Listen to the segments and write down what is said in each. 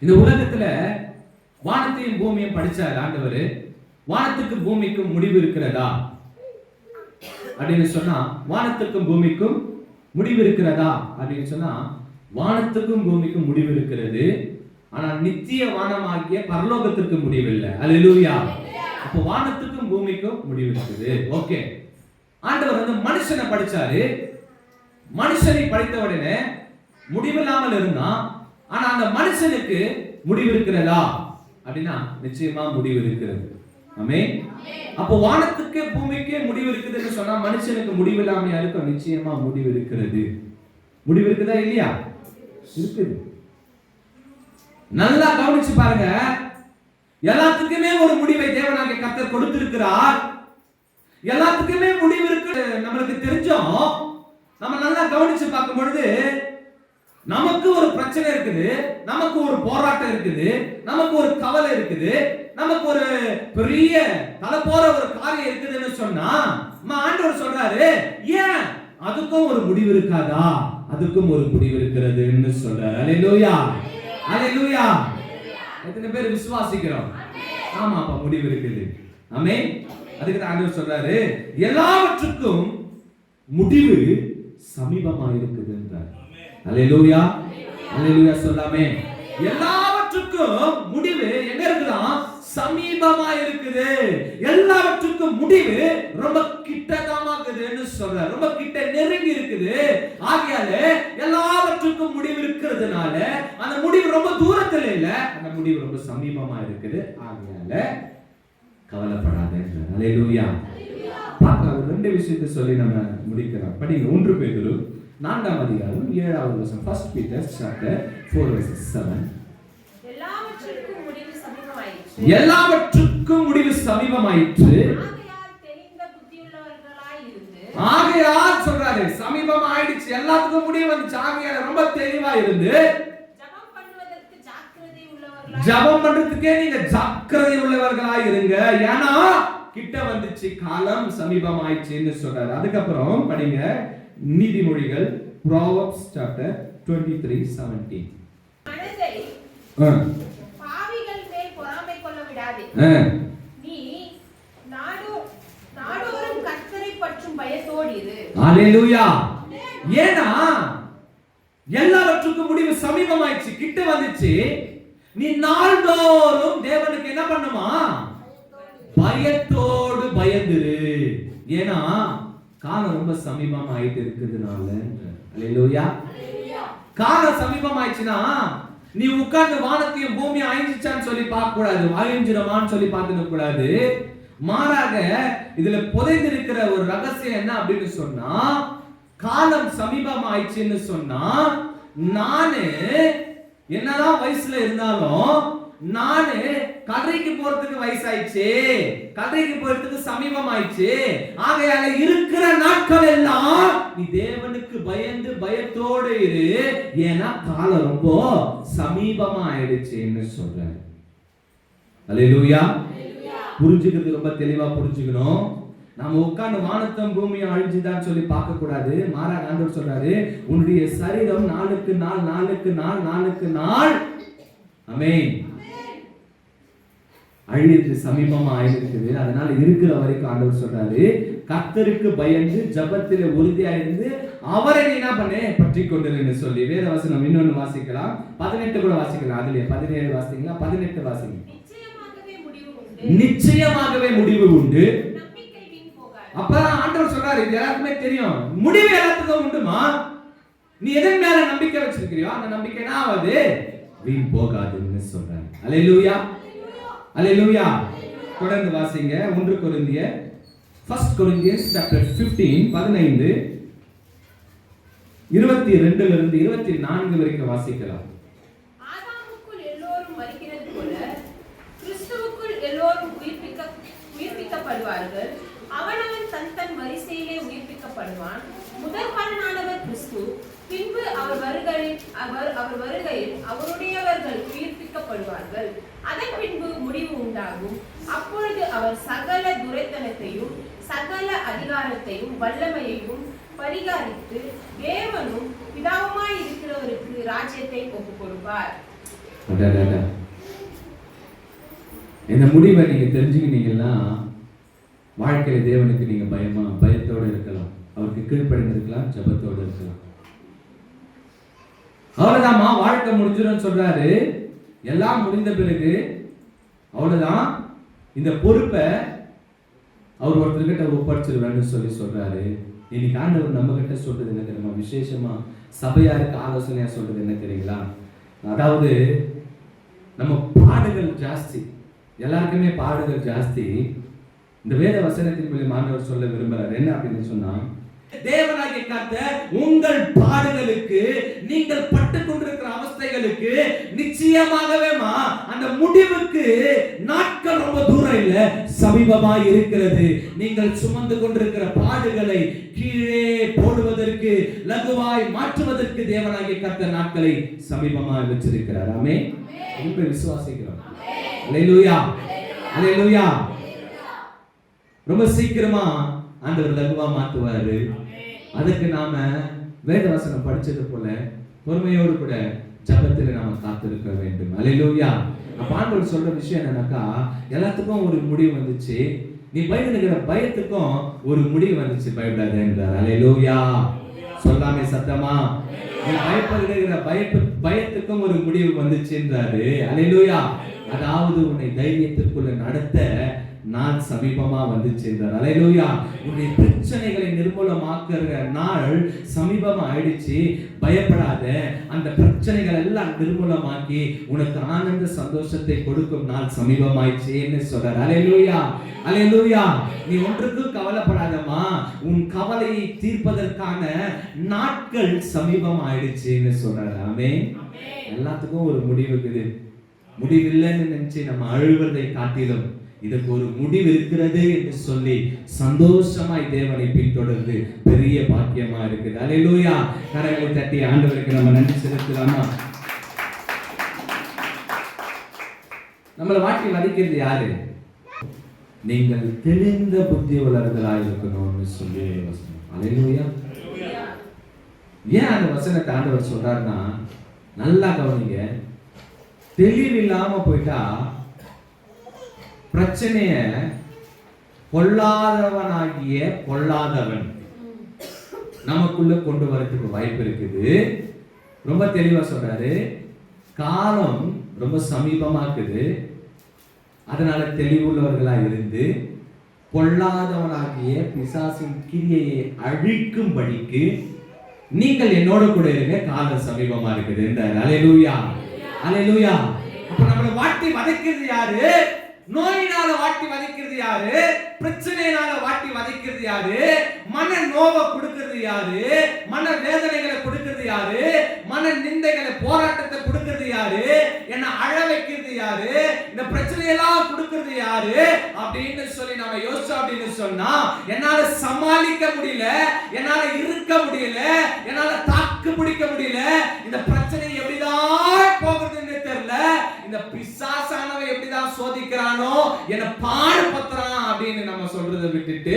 இந்த உலகத்துல வானத்தையும் பூமியும் படிச்சார் ஆண்டவர். வானத்துக்கு பூமிக்கும் முடிவு இருக்கிறதா? அப்படின்னு சொன்னா வானத்துக்கும் பூமிக்கும் முடிவு இருக்கிறதா? அப்படின்னு சொன்னா வானத்துக்கும் பூமிக்கும் முடிவு இருக்கிறது. ஆனா நித்திய வானமாகிய பரலோகத்திற்கு முடிவு இல்லை. அல்லேலூயா அப்போ வானத்துக்கும் பூமிக்கும் முடிவு இருக்குது. ஓகே ஆண்டவர் வந்து மனுஷனை படிச்சாரு. மனுஷனை படித்த உடனே முடிவில்லாமல் இருந்தான். ஆனா அந்த மனுஷனுக்கு முடிவு இருக்கிறதா அப்படின்னா நிச்சயமா முடிவு இருக்கிறது ஆமே அப்போ வானத்துக்கு பூமிக்கு முடிவு இருக்குதுன்னு சொன்னா மனுஷனுக்கு முடிவு இல்லாம யாருக்கும் நிச்சயமா முடிவு இருக்கிறது முடிவு இருக்குதா இல்லையா? இருக்குது. நல்லா கவனிச்சு பாருங்க. எல்லாத்துக்குமே ஒரு முடிவை தேவனாகிய கர்த்தர் கொடுத்திருக்கிறார். எல்லாத்துக்குமே முடிவு இருக்கு நம்மளுக்கு தெரிஞ்சோம். நம்ம நல்லா கவனிச்சு பார்க்கும் பொழுது நமக்கு ஒரு பிரச்சனை இருக்குது நமக்கு ஒரு போராட்டம் இருக்குது நமக்கு ஒரு கவலை இருக்குது நமக்கு ஒரு பெரிய தலை போற ஒரு காரியம் இருக்குதுன்னு சொன்னா ஆண்டவர் சொல்றாரு ஏன்? அதுக்கும் ஒரு முடிவு இருக்காதா? அதுக்கும் ஒரு முடிவு இருக்கிறதுன்னு சொல்றாரு. அலையிலூயா அலையிலூயா எத்தனை பேர் விசுவாசிக்கிறோம்? ஆமா அப்ப முடிவு இருக்குது. ஆமே அதுக்கு தான் ஆண்டவர் சொல்றாரு எல்லாவற்றுக்கும் முடிவு சமீபமா இருக்குது என்றார் அல்லேலூயா அல்லேலூயா சொல்லாமே எல்லாவற்றுக்கும் முடிவு எங்க இருக்குதான் சமீபமா இருக்குது. எல்லாவற்றுக்கும் முடிவு ரொம்ப கிட்டதாமாக்குதுன்னு சொல்ற ரொம்ப கிட்ட நெருங்கி இருக்குது. ஆகையால எல்லாவற்றுக்கும் முடிவு இருக்கிறதுனால அந்த முடிவு ரொம்ப தூரத்துல இல்ல. அந்த முடிவு ரொம்ப சமீபமா இருக்குது. ஆகையால கவலைப்படாதே அல்லேலூயா பார்க்கலாம் ரெண்டு விஷயத்தை சொல்லி நம்ம முடிக்கிறோம். படிங்க ஒன்று பேதுரு. நான்காம் அதிகாரம் ஏழாவது வருஷம் first Peter chapter four verses seven. எல்லாவற்றுக்கும் முடிவு சமீபமாயிற்று. ஆகையால் சொல்றாரு சமீபம் ஆயிடுச்சு எல்லாத்துக்கும் முடிவு வந்துச்சு. ஆகையால ரொம்ப தெளிவா இருந்து ஜபம் பண்றதுக்கே நீங்க ஜாக்கிரதை உள்ளவர்களா இருங்க ஏன்னா கிட்ட வந்துச்சு காலம் சமீபம் ஆயிடுச்சுன்னு சொல்றாரு. அதுக்கப்புறம் படிங்க. நீதிமொழிகள் ப்ராவப்ஸ் சாப்டர் 23 த்ரீ செவன்டீன் பாவிகள் மேல் பொறாமை கொள்ள விடாதே. நீ நாடோ நாடோறும் கர்த்தரை பற்றும் பயத்தோடு இரு. அலேலூயா ஏன்னா எல்லாவற்றுக்கும் முடிவு சமீபமாயிடுச்சு கிட்ட வந்துச்சு. நீ நாள்தோறும் தேவனுக்கு என்ன பண்ணுமா? பயத்தோடு பயந்துரு. ஏன்னா காலம் ரொம்ப சமீபமா ஆயிட்டு இருக்கிறதுனால அல்லேலூயா காலம் சமீபம் ஆயிடுச்சுன்னா நீ உட்கார்ந்து வானத்தையும் பூமி அழிஞ்சிச்சான்னு சொல்லி பார்க்க கூடாது அழிஞ்சிரமான்னு சொல்லி பார்த்துக்க கூடாது மாறாக இதுல புதைந்திருக்கிற ஒரு ரகசியம் என்ன அப்படின்னு சொன்னா காலம் சமீபம் ஆயிடுச்சுன்னு சொன்னா நானு என்னதான் வயசுல இருந்தாலும் நானு கதைக்கு போறதுக்கு வயசாயிடுச்சு. கதைக்கு போறதுக்கு சமீபம் ஆயிடுச்சு ஆகையால இருக்கிற நாட்கள் எல்லாம் நீ தேவனுக்கு பயந்து பயத்தோடு இரு. ஏன்னா காலம் ரொம்ப சமீபமா ஆயிடுச்சுன்னு சொல்றாரு அல்லேலூயா புரிஞ்சுக்கிறது ரொம்ப தெளிவா புரிஞ்சுக்கணும். நாம உட்கார்ந்து வானத்தம் பூமியும் அழிஞ்சுதான் சொல்லி பார்க்க கூடாது மாறா ஆண்டவர் சொல்றாரு உன்னுடைய சரீரம் நாளுக்கு நாள் நாளுக்கு நாள் நாளுக்கு நாள். அமேன் அழியத்து சமீபமா ஆயிருக்குது. அதனால இருக்கிற வரைக்கும் ஆண்டவர் சொல்றாரு கர்த்தருக்கு பயந்து ஜபத்தில உறுதியா இருந்து அவரை நீ என்ன பண்ணு? பற்றி கொண்டிருன்னு சொல்லி. வேத வசனம் இன்னொன்னு வாசிக்கலாம். பதினெட்டு கூட வாசிக்கலாம். அதுலயே பதினேழு வாசிங்களா? பதினெட்டு வாசிங்க. நிச்சயமாகவே முடிவு உண்டு. அப்பதான் ஆண்டவர் சொல்றாரு இது எல்லாருக்குமே தெரியும். முடிவு எல்லாத்துக்கும் உண்டுமா? நீ எதன் மேல நம்பிக்கை வச்சிருக்கிறியோ அந்த நம்பிக்கை என்ன ஆகாது வீண் போகாதுன்னு சொல்றாரு. அல்லேலூயா அலையிலூயா தொடர்ந்து வாசிங்க. ஒன்று கொரிந்திய ஃபர்ஸ்ட் கொரிந்தியன்ஸ் சாப்டர் 15 பதினைந்து இருபத்தி ரெண்டுல இருந்து இருபத்தி நான்கு வரைக்கும் வாசிக்கலாம் கிறிஸ்துவுக்குள் எல்லோரும் உயிர்ப்பிக்கப்படுவார்கள். அவனவன் தன் தன் வரிசையிலே உயிர்ப்பிக்கப்படுவான். முதல் பலனானவர் கிறிஸ்து. பின்பு அவர் வருகையில் அவர் அவர் வருகையில் அவருடையவர்கள் உயிர்ப்பிக்கப்படுவார்கள் அதன் பின்பு முடிவு உண்டாகும். அப்பொழுது அவர் சகல துரைத்தனத்தையும் சகல அதிகாரத்தையும் வல்லமையையும் பரிகாரித்து தேவனும் பிதாவுமாய் இருக்கிறவருக்கு ராஜ்யத்தை ஒப்புக் கொடுப்பார். இந்த முடிவை நீங்க தெரிஞ்சுக்கிட்டீங்கன்னா வாழ்க்கையில தேவனுக்கு நீங்க பயமா பயத்தோடு இருக்கலாம். அவருக்கு கீழ்ப்படிந்து இருக்கலாம் ஜபத்தோட இருக்கலாம். அவ்வளவுதாம்மா வாழ்க்கை முடிஞ்சிடும் சொல்றாரு. எல்லாம் முடிந்த பிறகு அவ்வளவுதான். இந்த பொறுப்பை அவர் ஒருத்தர்கிட்ட ஒப்படைச்சிருவேன்னு சொல்லி சொல்றாரு. இன்னைக்கு ஆண்டவர் நம்ம கிட்ட சொல்றது என்ன தெரியுமா? விசேஷமா சபையாருக்கு ஆலோசனையா சொல்றது என்ன தெரியுங்களா? அதாவது நம்ம பாடுகள் ஜாஸ்தி. எல்லாருக்குமே பாடுகள் ஜாஸ்தி. இந்த வேத வசனத்தின் மூலியம் ஆண்டவர் சொல்ல விரும்புறாரு. என்ன அப்படின்னு சொன்னா தேவனாகிய கத்த உங்கள் பாடுகளுக்கு நீங்கள் பட்டு கொண்டிருக்க அவஸ்தைகளுக்கு நிச்சயமாகவேமா அந்த முடிவுக்கு நாட்கள் ரொம்ப தூரம் இல்ல சமீபமா இருக்கிறது. நீங்கள் சுமந்து கொண்டிருக்கிற பாடுகளை கீழே போடுவதற்கு லகுவாய் மாற்றுவதற்கு தேவனாகிய கர்த்தர் நாட்களை சமீபமா வச்சிருக்கிறார். ஆமே ரொம்ப விசுவாசிக்கிறோம்? அல்லேலூயா ரொம்ப சீக்கிரமா ஆண்டவர் லகுவா மாத்துவாரு அதுக்கு நாம வேத வசனம் படிச்சது போல பொறுமையோடு கூட ஜபத்துல நாம காத்திருக்க வேண்டும். அல்லேலூயா அப்ப ஆண்டவர் சொல்ற விஷயம் என்னன்னாக்கா எல்லாத்துக்கும் ஒரு முடிவு வந்துச்சு. நீ பயந்துகிற பயத்துக்கும் ஒரு முடிவு வந்துச்சு பயப்படாத என்றார் சொல்லாமே சத்தமா? நீ பயப்படுகிற பயப்பு பயத்துக்கும் ஒரு முடிவு வந்துச்சு என்றாரு அல்லேலூயா அதாவது உன்னை தைரியத்திற்குள்ள நடத்த நான் சமீபமா வந்துச்சு என்றார் அலையிலூயா உன்னுடைய பிரச்சனைகளை நிர்மூலமாக்குற நாள் சமீபமா ஆயிடுச்சு. பயப்படாத. அந்த பிரச்சனைகள் எல்லாம் நிர்மூலமாக்கி உனக்கு ஆனந்த சந்தோஷத்தை கொடுக்கும் நாள் சமீபமாயிடுச்சேன்னு சொல்றார். அலையிலூயா அலையிலூயா நீ ஒன்றுக்கும் கவலைப்படாதம்மா. உன் கவலையை தீர்ப்பதற்கான நாட்கள் சமீபம் ஆயிடுச்சுன்னு சொல்றாரு. ஆமே எல்லாத்துக்கும் ஒரு முடிவு இருக்குது. முடிவில்லைன்னு நினைச்சு நம்ம அழுவதை காட்டிலும் இதுக்கு ஒரு முடிவு இருக்கிறது என்று சொல்லி சந்தோஷமாய் தேவனை பின்தொடர்ந்து பெரிய பாக்கியமா இருக்குது. அல்லேலூயா கரங்களை தட்டி ஆண்டவருக்கு நம்ம நன்றி செலுத்தலாமா? நம்மளை வாட்டி மதிக்கிறது யாரு? நீங்கள் தெளிந்த புத்தி உள்ளவர்களாக இருக்கணும்னு சொல்லி வசனம். அல்லேலூயா ஏன் அந்த வசனத்தை ஆண்டவர் சொல்றாருன்னா நல்லா கவனிங்க. தெளிவில்லாம போயிட்டா பிரச்சனைய பொல்லாதவனாகிய பொல்லாதவன். நமக்குள்ள கொண்டு வரதுக்கு வாய்ப்பு இருக்குது. ரொம்ப தெளிவா சொல்றாரு. காலம் ரொம்ப சமீபமா இருக்குது. அதனால தெளிவுள்ளவர்களா இருந்து பொல்லாதவனாகிய பிசாசின் கிரியையை அழிக்கும்படிக்கு நீங்கள் என்னோட கூட இருங்க. காலம் சமீபமா இருக்குது இந்த அலையலூயா அலையலூயா அப்ப நம்மளை வாட்டி வதைக்கிறது யாரு? நோயினால வாட்டி வதைக்கிறது யாரு? பிரச்சனையினால வாட்டி வதைக்கிறது யாரு? மன நோவை கொடுக்கிறது யாரு? மன வேதனைகளை கொடுக்கிறது யாரு? மன நிந்தைகளை போராட்டத்தை கொடுக்கிறது யாரு? என்ன அழ வைக்கிறது யாரு? இந்த பிரச்சனையெல்லாம் கொடுக்கிறது யாரு? அப்படின்னு சொல்லி நம்ம யோசிச்சோம் அப்படின்னு சொன்னா என்னால சமாளிக்க முடியல என்னால இருக்க முடியல என்னால தாக்கு பிடிக்க முடியல இந்த பிரச்சனை எப்படிதான் போகிறதுன்னு தெரியல இந்த பிசாசானவை எப்படிதான் சோதிக்கிறானோ என்ன பாடுபத்துறான் அப்படின்னு நம்ம சொல்றதை விட்டுட்டு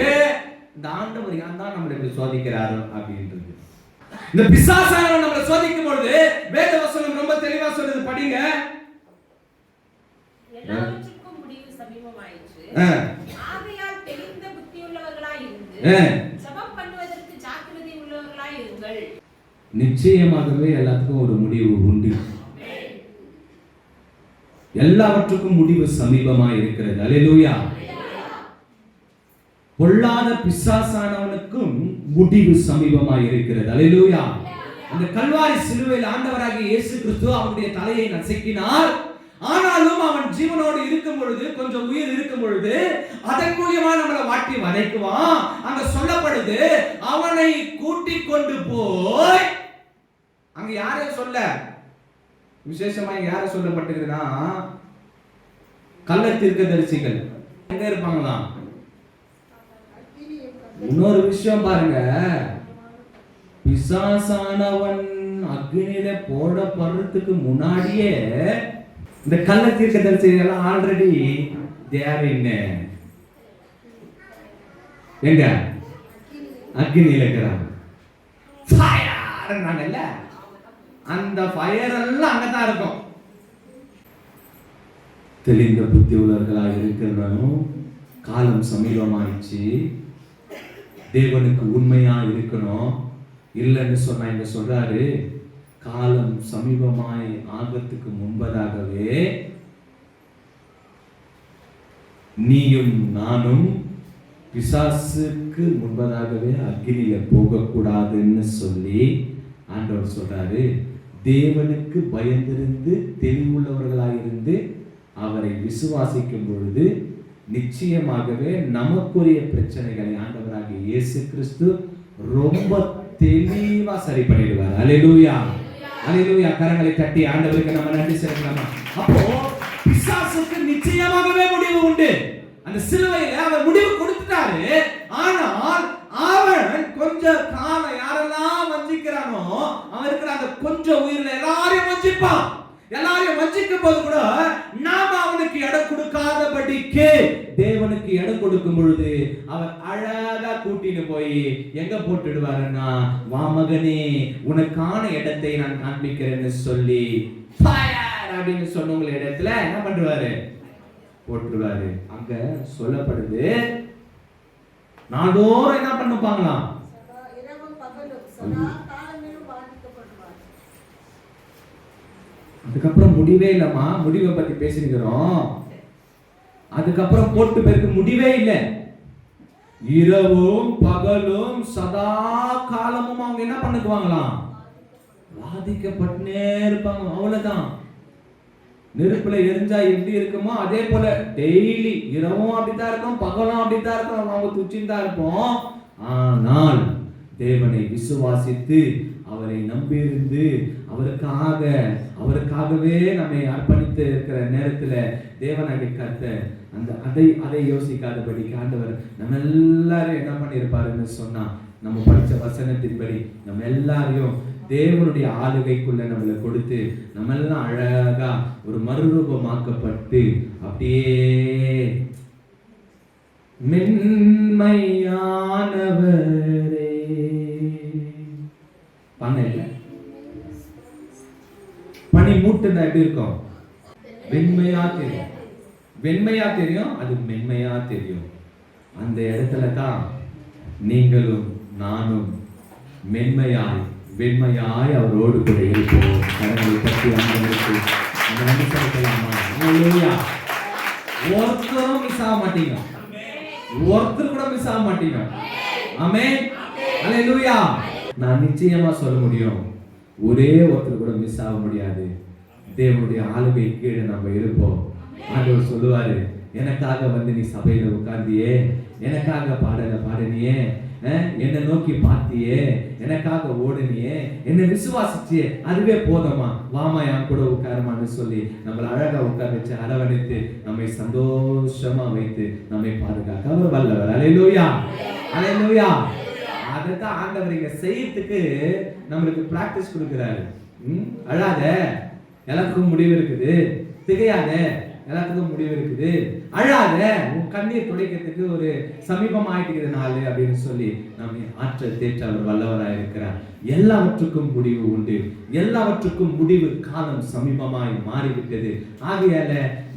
இந்த ஆண்டவர் ஏன் தான் நம்மளை இப்படி சோதிக்கிறாரு அப்படின்றது. இந்த பிசாசானவன் நம்மளை சோதிக்கும் பொழுது வேத வசனம் ரொம்ப தெளிவா சொல்றது படிங்க. எல்லாவற்றுக்கும் முடிவு சமீபமாயிற்று. ஆ, ஆகையால் தெளிந்த புத்தியுள்ளவர்களாய் இருந்து ஆ. ஜெபம் பண்ணுவதற்கு ஜாக்கிரதை உள்ளவர்களாய் இருங்கள். நிச்சயமாகவே எல்லாத்துக்கும் ஒரு முடிவு உண்டு. எல்லாவற்றுக்கும் முடிவு சமீபமா இருக்கிறது. அல்லேலூயா. பொல்லாத பிசாசானவனுக்கும் முடிவு சமீபமா இருக்கிறது. அல்லேலூயா. அந்த கல்வாரி சிலுவையில் ஆண்டவராகிய இயேசு கிறிஸ்து அவனுடைய தலையை நசுக்கினார். ஆனாலும் அவன் ஜீவனோடு இருக்கும் பொழுது கொஞ்சம் உயிர் இருக்கும் பொழுது அதன் மூலியமா நம்மளை வாட்டி வதைக்குவான். அங்க சொல்லப்படுது அவனை கூட்டிக் கொண்டு போய் அங்க யாரையும் சொல்ல விசேஷமா யார சொல்லப்பட்டிருக்குன்னா கள்ள தீர்க்கதரிசிகள் எங்க இருப்பாங்களாம்? இன்னொரு விஷயம் பாருங்க. பிசாசானவன் அக்னியில போடப்படுறதுக்கு முன்னாடியே இந்த கள்ள தீர்க்கதரிசிகள் எல்லாம் ஆல்ரெடி தேர் என்ன எங்க? அக்னியில இருக்கிறாங்க. இல்ல. அந்த ஃபயர் எல்லாம் அங்கதான் இருக்கும். தெளிந்த புத்தி உள்ளவர்களாக இருக்கிறவனும் காலம் சமீபமாயிடுச்சு தேவனுக்கு உண்மையா இருக்கணும். இல்லைன்னு சொன்னா இங்க சொல்றாரு காலம் சமீபமாய் ஆகத்துக்கு முன்பதாகவே நீயும் நானும் பிசாசுக்கு முன்பதாகவே அக்னியில போகக்கூடாதுன்னு சொல்லி ஆண்டவர் சொல்றாரு. தேவனுக்கு பயந்திருந்து தெளிவுள்ளவர்களாயிருந்து அவரை விசுவாசிக்கும் பொழுது நிச்சயமாகவே நமக்குரிய பிரச்சனைகளை ஆண்டவராகிய இயேசு கிறிஸ்து ரொம்ப தெளிவா சரி பண்ணிடுவார். அலையூயா அலையூயா கரங்களை தட்டி ஆண்டவருக்கு நம்ம நன்றி செலுத்தலாமா? அப்போ பிசாசுக்கு நிச்சயமாகவே முடிவு உண்டு. அந்த சிலுவையில அவர் முடிவு கொடுத்துட்டாரு. ஆனால் அவன் கொஞ்ச காலம் யாரெல்லாம் வஞ்சிக்கிறானோ அவன் இருக்கிற அந்த கொஞ்சம் உயிர்ல எல்லாரையும் வஞ்சிப்பான் எல்லாரையும் வஞ்சிக்கும் போது கூட நாம அவனுக்கு இடம் கொடுக்காதபடிக்கு தேவனுக்கு இடம் கொடுக்கும் பொழுது அவர் அழகா கூட்டிட்டு போய் எங்க போட்டுடுவாருன்னா வா மகனே உனக்கான இடத்தை நான் காண்பிக்கிறேன்னு சொல்லி அப்படின்னு சொன்னவங்க இடத்துல என்ன பண்றாரு போட்டுருவாரு. அங்க சொல்லப்படுது நாடோறும் என்ன பண்ணுப்பாங்களாம்? அதுக்கப்புறம் முடிவே இல்லம்மா. முடிவை பத்தி பேசிருக்கிறோம் அதுக்கப்புறம் போட்டு பேருக்கு முடிவே இல்லை. இரவும் பகலும் சதா காலமும் அவங்க என்ன பண்ணுக்குவாங்களாம்? பாதிக்கப்பட்டுனே இருப்பாங்க. அவ்வளவுதான். நெருப்புல எரிஞ்சா எப்படி இருக்குமோ அதே போல டெய்லி இரவும் அப்படித்தான் இருக்கும் பகலும் அப்படித்தான் இருக்கும். அவங்க துச்சின்னு தான் இருப்போம். ஆனால் தேவனை விசுவாசித்து அவரை நம்பியிருந்து அவருக்காக அவருக்காகவே நம்மை அர்ப்பணித்து இருக்கிற நேரத்துல தேவனாகி கத்த அந்த அதை அதை யோசிக்காதபடி ஆண்டவர் நம்ம எல்லாரும் என்ன பண்ணியிருப்பாருன்னு சொன்னா நம்ம படிச்ச வசனத்தின்படி நம்ம எல்லாரையும் தேவனுடைய ஆளுகைக்குள்ள நம்மளை கொடுத்து நம்ம எல்லாம் அழகா ஒரு மறுரூபமாக்கப்பட்டு அப்படியே மென்மையானவர். பண்ண இல்லை பனி மூட்டுனா எப்படி இருக்கும்? வெண்மையா தெரியும். வெண்மையா தெரியும் அது மென்மையா தெரியும். அந்த இடத்துல தான் நீங்களும் நானும் மென்மையாய் வெண்மையாய் அவரோடு கூட இருப்போம். கடவுளை பற்றி ஒருத்தரும் மிஸ் ஆக மாட்டீங்க. ஒருத்தர் கூட மிஸ் ஆக மாட்டீங்க. ஆமென் ஹalleluya நான் நிச்சயமா சொல்ல முடியும். ஒரே ஒருத்தர் கூட மிஸ் ஆக முடியாது. தேவனுடைய ஆளுமை கீழே நம்ம இருப்போம். ஆண்டவர் சொல்லுவாரு எனக்காக வந்து நீ சபையில உட்கார்ந்தியே எனக்காக பாடல பாடினியே என்னை நோக்கி பார்த்தியே எனக்காக ஓடுனியே என்னை விசுவாசிச்சியே அதுவே போதமா வாமா என் கூட உட்காருமான்னு சொல்லி நம்மளை அழகா உட்கார வச்சு அரவணைத்து நம்மை சந்தோஷமா வைத்து நம்மை பாதுகாக்க அவர் வல்லவர். அலையிலூயா அலையிலூயா அதைத்தான் ஆண்டவர் இங்க செய்யறதுக்கு நம்மளுக்கு பிராக்டிஸ் கொடுக்குறாரு. அழாத. எல்லாத்துக்கும் முடிவு இருக்குது. திகையாத. எல்லாத்துக்கும் முடிவு இருக்குது. அழாத. உன் கண்ணீர் துடைக்கிறதுக்கு ஒரு சமீபம் ஆயிட்டு நாள் அப்படின்னு சொல்லி நம்ம ஆற்றல் தேற்ற அவர் இருக்கிறார். எல்லாவற்றுக்கும் முடிவு உண்டு. எல்லாவற்றுக்கும் முடிவு காலம் சமீபமாய் மாறிவிட்டது. ஆகையால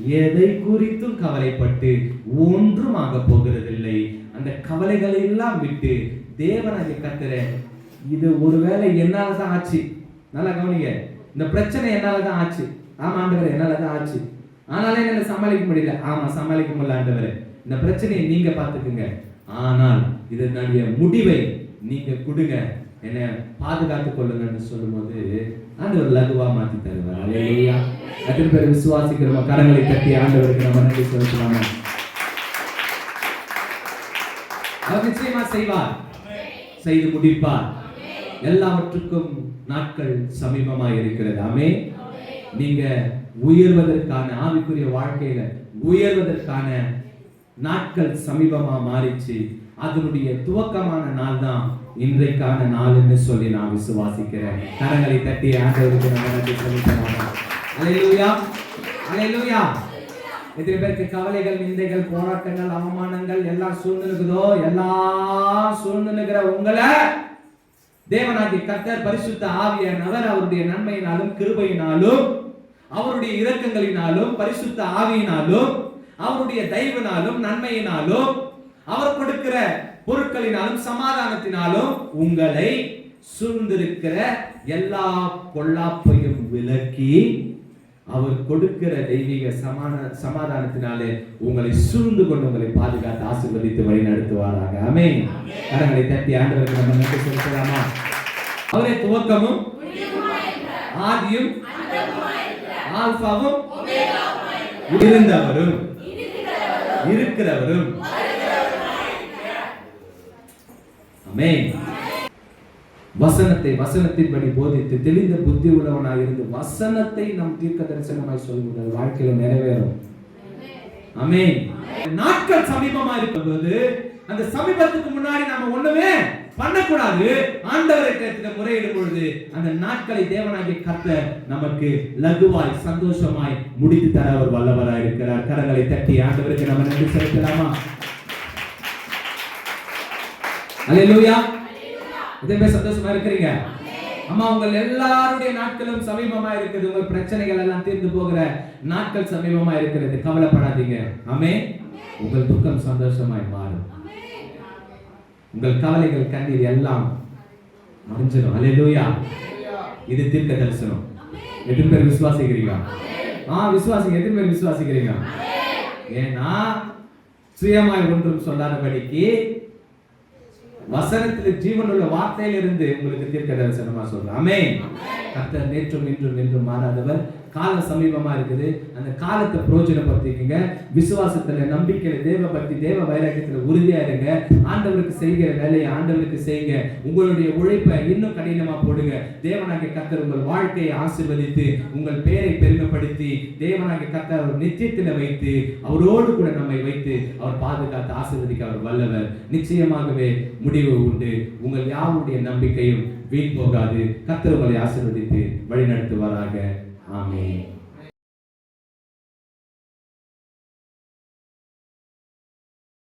எதை குறித்தும் கவலைப்பட்டு ஒன்றும் ஆக போகிறதில்லை. அந்த கவலைகளை எல்லாம் விட்டு தேவனாகிய கத்துற. இது ஒருவேளை என்னால தான் ஆச்சு. நல்லா கவனிங்க. இந்த பிரச்சனை என்னால தான் ஆச்சு. ஆமா ஆண்டவர் என்னால தான் ஆச்சு. ஆனாலே என்னால சமாளிக்க முடியல. ஆமா சமாளிக்க முடியல ஆண்டவர். இந்த பிரச்சனையை நீங்க பார்த்துக்குங்க. ஆனால் இதனுடைய முடிவை நீங்க கொடுங்க. என்ன பாதுகாத்து கொள்ளுங்கன்னு சொல்லும்போது ஆண்டவர் லகுவா மாத்தி தருவார். அல்லேலூயா அத்தனை பேர் விசுவாசிக்கிறோம் கரங்களை தட்டி ஆண்டவருக்கு நம்ம நன்றி செலுத்தலாமா அவர் நிச்சயமா செய்வார். செய்து முடிப்பார். எல்லாவற்றுக்கும் நாட்கள் சமீபமாக இருக்கிறது. ஆமே நீங்க உயர்வதற்கான ஆவிக்குரிய வாழ்க்கையில உயர்வதற்கான நாட்கள் சமீபமா மாறிச்சு. அதனுடைய துவக்கமான நாள் தான் இன்றைக்கான நாள் என்று சொல்லி நான் விசுவாசிக்கிறேன். கரங்களை தட்டி ஆண்டவருக்கு நான் நன்றி செலுத்தலாமா அலையிலூயா அலையிலூயா எத்தனை பேருக்கு கவலைகள் நிந்தைகள் போராட்டங்கள் அவமானங்கள் எல்லாம் சூழ்நிலைக்குதோ எல்லாம் சூழ்நிலைக்கிற உங்களை தேவனாகி கர்த்தர் பரிசுத்த ஆவியானவர் அவருடைய நன்மையினாலும் கிருபையினாலும் அவருடைய இரக்கங்களினாலும் பரிசுத்த ஆவியினாலும் அவருடைய தயவினாலும் நன்மையினாலும் அவர் கொடுக்கிற பொருட்களினாலும் சமாதானத்தினாலும் உங்களை சூழ்ந்திருக்கிற எல்லா பொல்லாப்பையும் விலக்கி அவர் கொடுக்கிற தெய்வீக சமான சமாதானத்தினாலே உங்களை சூழ்ந்து கொண்டு உங்களை பாதுகாத்து ஆசீர்வதித்து வழி நடத்துவாராக ஆமென். கரங்களை தட்டி ஆண்டவருக்கு நம்ம நன்றி செலுத்தலாமா அவரே துவக்கமும் ஆதியும் ஆல்பாவும் இருந்தவரும். இருக்கிறவரும். ஆமென். வசனத்தை வசனத்தின்படி போதித்து தெளிந்த புத்தி உள்ளவனாய் இருந்து வசனத்தை நம் தீர்க்க தரிசனமாய் சொல்லுங்கள் வாழ்க்கையில நிறைவேறும். ஆமென். நாட்கள் சமீபமா இருக்கும்போது அந்த சமீபத்துக்கு முன்னாடி நாம ஒண்ணுமே பண்ணக்கூடாது. ஆண்டவரை முறையிடும் பொழுது அந்த நாட்களை தேவனாகிய கத்த நமக்கு லகுவாய் சந்தோஷமாய் முடித்து தர அவர் வல்லவராய் இருக்கிறார். கரங்களை தட்டி ஆண்டவருக்கு நம்ம நன்றி செலுத்தலாமா? அல்லேலூயா இதே சந்தோஷமா இருக்கிறீங்க? அம்மா உங்கள் எல்லாருடைய நாட்களும் சமீபமா இருக்குது. உங்கள் பிரச்சனைகள் எல்லாம் தீர்ந்து போகிற நாட்கள் சமீபமா இருக்கிறது. கவலைப்படாதீங்க. ஆமே உங்கள் துக்கம் சந்தோஷமாய் மாறும். உங்கள் கவலைகள் கண்ணீர் எல்லாம் மறைஞ்சிடும் அலையிலூயா இது தீர்க்க தரிசனம். எத்தனை பேர் விசுவாசிக்கிறீங்களா? ஆ விசுவாசிங்க. எத்தனை பேர் விசுவாசிக்கிறீங்க? ஏன்னா சுயமாய் ஒன்றும் சொல்லாதபடிக்கு வசனத்தில் ஜீவனுள்ள வார்த்தையிலிருந்து உங்களுக்கு தீர்க்க தரிசனமா சொல்றேன். அமே கர்த்தர் நேற்றும் இன்றும் என்றும் மாறாதவர். காலம் சமீபமா இருக்குது. அந்த காலத்தை பிரோஜனப்படுத்திக்கங்க விசுவாசத்துல நம்பிக்கையில தேவ பக்தி தேவ வைராக்கியத்துல உறுதியா இருங்க. ஆண்டவருக்கு செய்கிற வேலையை ஆண்டவருக்கு செய்யுங்க. உங்களுடைய உழைப்பை இன்னும் கடினமா போடுங்க. தேவனாகிய கத்தர் உங்கள் வாழ்க்கையை ஆசிர்வதித்து உங்கள் பெயரை பெருமைப்படுத்தி தேவனாகிய கத்தர் அவர் நித்தியத்துல வைத்து அவரோடு கூட நம்மை வைத்து அவர் பாதுகாத்து ஆசீர்வதிக்க அவர் வல்லவர். நிச்சயமாகவே முடிவு உண்டு. உங்கள் யாருடைய நம்பிக்கையும் வீண் போகாது. கர்த்தர் ஆசிர்வதித்து ஆசீர்வதித்து வழி நடத்துவாராக